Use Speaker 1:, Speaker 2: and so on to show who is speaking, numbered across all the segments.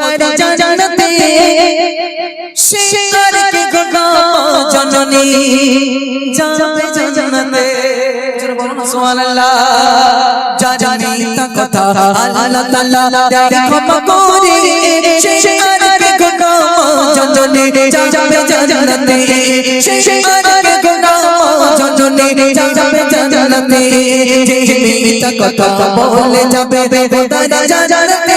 Speaker 1: তারা জানাতে সে আর কি গো জননী যাবে জানাতে সুবহানাল্লাহ জানি কথা বলে যাবে তারা জানাতে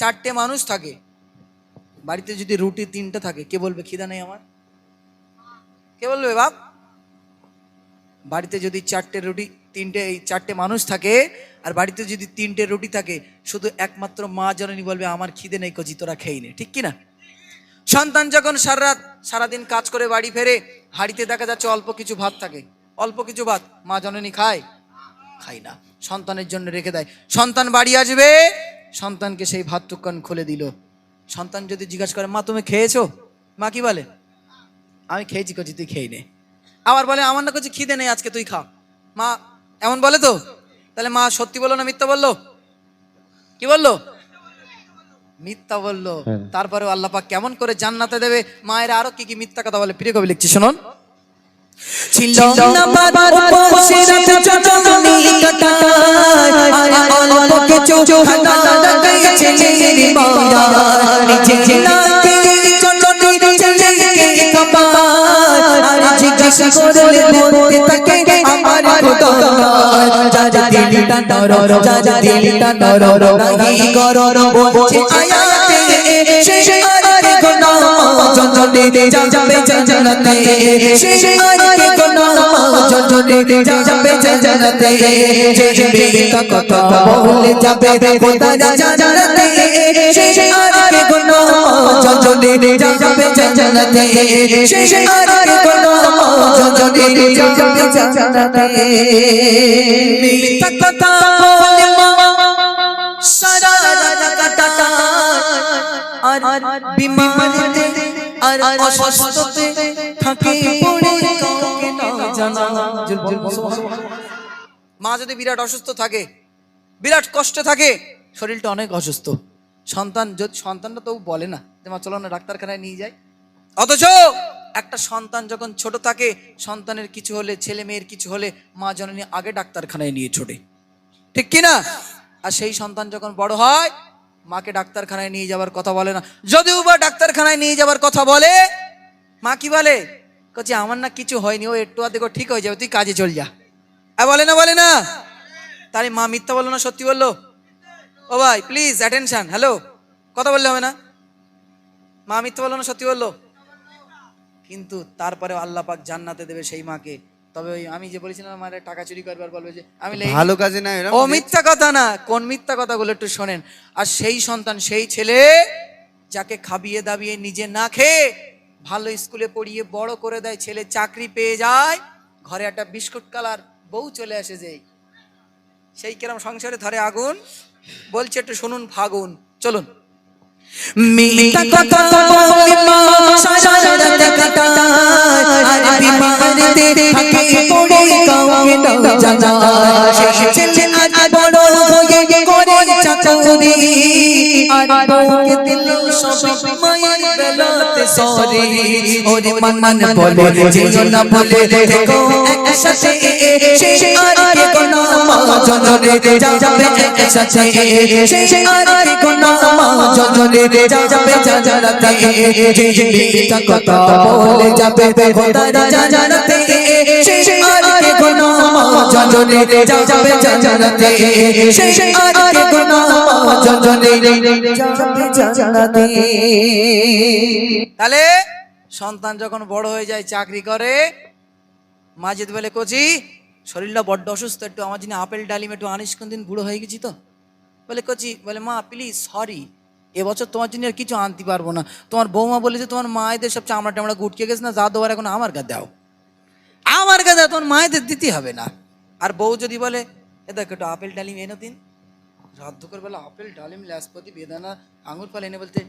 Speaker 2: চারটে মানুষ থাকে। বাড়িতে যদি রুটি তিনটে থাকে, কে বলবে? খিদা নেই আমার। কে বলবে বাপ? বাড়িতে যদি চারটে রুটি তিনটে, এই চারটে মানুষ থাকে, আর বাড়িতে যদি তিনটে রুটি থাকে, শুধু একমাত্র মা জননী বলবে, আমার খিদে নেই কচি, তোরা খেয়ে নে। ঠিক কি না সন্তান যখন সারা রাত, সারাদিন কাজ করে বাড়ি ফেরে, হাড়িতে দেখা যাচ্ছে অল্প কিছু ভাত থাকে। অল্প কিছু ভাত মা জননী খায়? খাই না। সন্তানের জন্য রেখে দেয়। সন্তান বাড়ি আসবে সন্তানকে সেই ভাত টুকান খুলে দিল। সন্তান যদি জিজ্ঞাসা করে মা তুমি খেয়েছো? মা কি বলে? আমি খেয়েছি কচি তুই খেয়ে নে। আবার বলে আমার না কচি খিদে নেই আজকে তুই খা। মা এমন বলে তো? তাহলে মা সত্যি বলল না মিথ্যা বলল? কি বলল? মিথ্যা বলল। তারপরে আল্লাহ পাক কেমন করে জান্নাতে দেবে? মায়ের আরও কি কি মিথ্যা কথা বলে? প্রিয় কবি লিখছি শুনুন।
Speaker 1: ছিল থাকে আমার খোদা যারা দিলটা দিলটা নর রাহি গরর বলছে আয়াতে সে জননী যাবে জান্নাতে। সে আর কোন জননী যাবে জান্নাতে। যে মিথ্যা কথা বলে যাবে খোদা জান্নাতে। সে আর কোন জননী যাবে জান্নাতে। সে আর কোন জননী যাবে মা সারা আর বিমারিতে আর অসুস্থতে পড়ে কাউকে না জানা।
Speaker 2: মা যদি বিরাট অসুস্থ থাকে, বিরাট কষ্টে থাকে, শরীরটা অনেক অসুস্থ। সন্তান যদি সন্তানটা তো বলে না যে, মা, চলো না ডাক্তারখানায় নিয়ে যাই। অথচ একটা সন্তান যখন ছোট থাকে, সন্তানের কিছু হলে, ছেলে মেয়ের কিছু হলে, মা জননী আগে ডাক্তারখানায় নিয়ে ছোটে। ঠিক কি না আর সেই সন্তান যখন বড় হয় মাকে ডাক্তারখানায় নিয়ে যাবার কথা বলে না। যদিও বা ডাক্তারখানায় নিয়ে যাবার কথা বলে, মা কি বলে? কচ্ছে আমার না কিছু হয়নি, ও একটু আধে ঠিক হয়ে যাবে, তুই কাজে চল যা। আর বলে না বলে না? তাহলে মা মিথ্যা বলল না, সত্যি বলল? ও ভাই প্লিজ অ্যাটেনশন হ্যালো কথা বললে হবে না? মা মিথ্যা বলল না, সত্যি বলল? কিন্তু তারপরে আল্লাহ পাক জান্নাতে দেবে সেই মাকে। তবে ওই আমি যে বলেছিলাম আমার টাকা চুরি করবার বলবে যে আমি লেই-
Speaker 3: ভালো কাজে না
Speaker 2: ও মিথ্যা কথা না কোন মিথ্যা কথাগুলো একটু শোনেন। আর সেই সন্তান সেই ছেলে যাকে খাবিয়ে দাবিয়ে নিজে না খেয়ে ভালো স্কুলে পড়িয়ে বড় করে দেয় ছেলে চাকরি পেয়ে যায় ঘরে একটা বিস্কুট কালার বউ চলে আসে যেই। সেই কিরম সংসারে ধরে আগুন। বলছে একটু শুনুন ফাগুন চলুন।
Speaker 1: মিথ্যা কথা বলে মা সারা রাত কাটায় আর বিমারিতে থাকে পড়ে কাউকে না জানা ছেলে আজ বড় হয়ে করে চাকরি। আর বউকে দিল সব মায়ের বেলাতে সরি। ওরে মান মান বলে যে না বলে দেখো একসাথে সে আর কোন মা জনরে যাবে একসাথে সে আর কোন মা জনরে যাবে জানাতে যে মিথ্যা কথা বলে যাবে খোদা কোন
Speaker 2: তাহলে সন্তান যখন বড় হয়ে যায়, চাকরি করে মা যেতে বলে, কচি শরীরটা বড্ড অসুস্থ, একটু আমার জন্য আপেল, ডালিম একটু আনিস কোন দিন বুড়ো হয়ে গেছি তো? বলে, কচি, বলে, মা প্লিজ সরি এবছর তোমার জন্য আর কিছু আনতে পারব না। তোমার বৌমা বলেছে, তোমার মায়েদের সব চামড়া টামড়া গুটকে গেছে না, যা দেওয়ার এখন আমার কাছে দাও। আমার কাছে তোমার মায়েদের দিতে হবে না। আর বউ যদি বলে, এ দেখ, একটু আপেল ডালিম এনে দিন। রাত দুপুর বেলা, আপেল, ডালিম লাসপাতি বেদানা, আঙুর ফল এনে বলতে,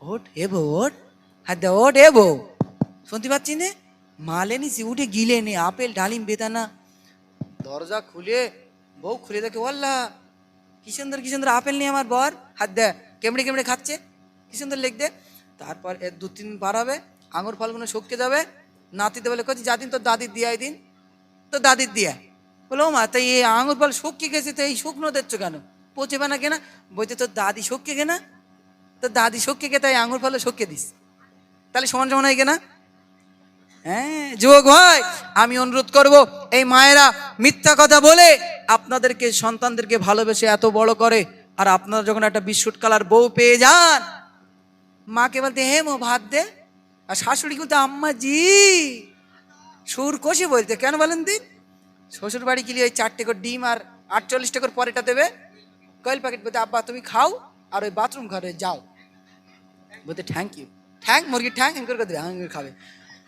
Speaker 2: ওট এ বউ, ওট হ্যাঁ দে, ওট এ বউ। শুনতে পাচ্ছি নে? মালে নিছি, উঠে গিলে নে, আপেল, ডালিম, বেদানা। দরজা খুলে, বউ খুলে দেখে ওল্লা কি সুন্দর কি সুন্দর আপেল নিয়ে আমার বর। হাত দে কেমড়ে কেমড়ে খাচ্ছে? কি সুন্দর লেখ দে। তারপর এর দু তিন পার হবে, আঙুর ফলগুলো শুকিয়ে যাবে। নাতিতে বলে কচি যা দিন, তোর দাদির দিয়ে দিন তো দাদির দিয়ে। বলো, মা তাই এই আঙুর ফল শুকিয়ে গেছে, তো এই শুকনো দিচ্ছ কেন? পচেবে না কেনা? বলছে, তোর দাদি শুকিয়ে গে না তোর দাদি শুকিয়ে গে, তাই আঙুর ফলে শুকিয়ে দিস। তাহলে সমান সমান হয় কেনা? হ্যাঁ যুবক ভাই, আমি অনুরোধ করব, এই মায়েরা মিথ্যা কথা বলে আপনাদেরকে, সন্তানদেরকে ভালোবেসে এত বড় করে, আর আপনারা যখন একটা বিস্কুট কালার বউ পেয়ে যান, মাকে বলতে, হে মো, ভাত দে। আর শাশুড়ি বলতে আম্মা জি সুর কষে বলতে, কেন বলেন দিন শ্বশুর বাড়ি গেলে ওই চারটে করে ডিম আর আটচল্লিশ টাকার পরেটা দেবে। কয়েল প্যাকেট বলতে, আব্বা, তুমি খাও আর ওই বাথরুম ঘরে যাও। বলতে থ্যাংক ইউ থ্যাংক মুরগির ঠ্যাং এম করে দেবে হাঙ্গর খাবে।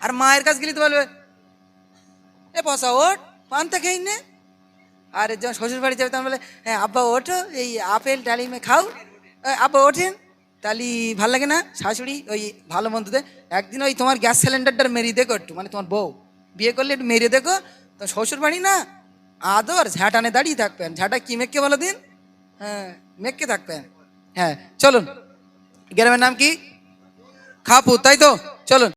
Speaker 2: আর মায়ের কাছে গেলে তো বলবে, এ পয়সা ওঠ, পান্তা খেয়ে নে। আর যখন শ্বশুর বাড়ি যাবে তখন বলে হ্যাঁ আব্বা, ওঠো, এই আপেল, ডালিমে খাও। আব্বা, ওঠেন। তাহলে ভালো লাগে না? শাশুড়ি, ওই ভালো মন্দ একদিন ওই তোমার গ্যাস সিলিন্ডারটা মেরিয়ে দেখো একটু মানে তোমার বউ। বিয়ে করলে একটু মেরিয়ে দেখো তো শ্বশুর বাড়ি না? আদর, ঝাঁটানে দাঁড়িয়ে থাকবেন। ঝাঁটা কি, মেঘকে বলো দিন? হ্যাঁ মেঘকে থাকবেন। হ্যাঁ চলুন। গ্রামের নাম কি? খাপু, তাই তো? চলুন।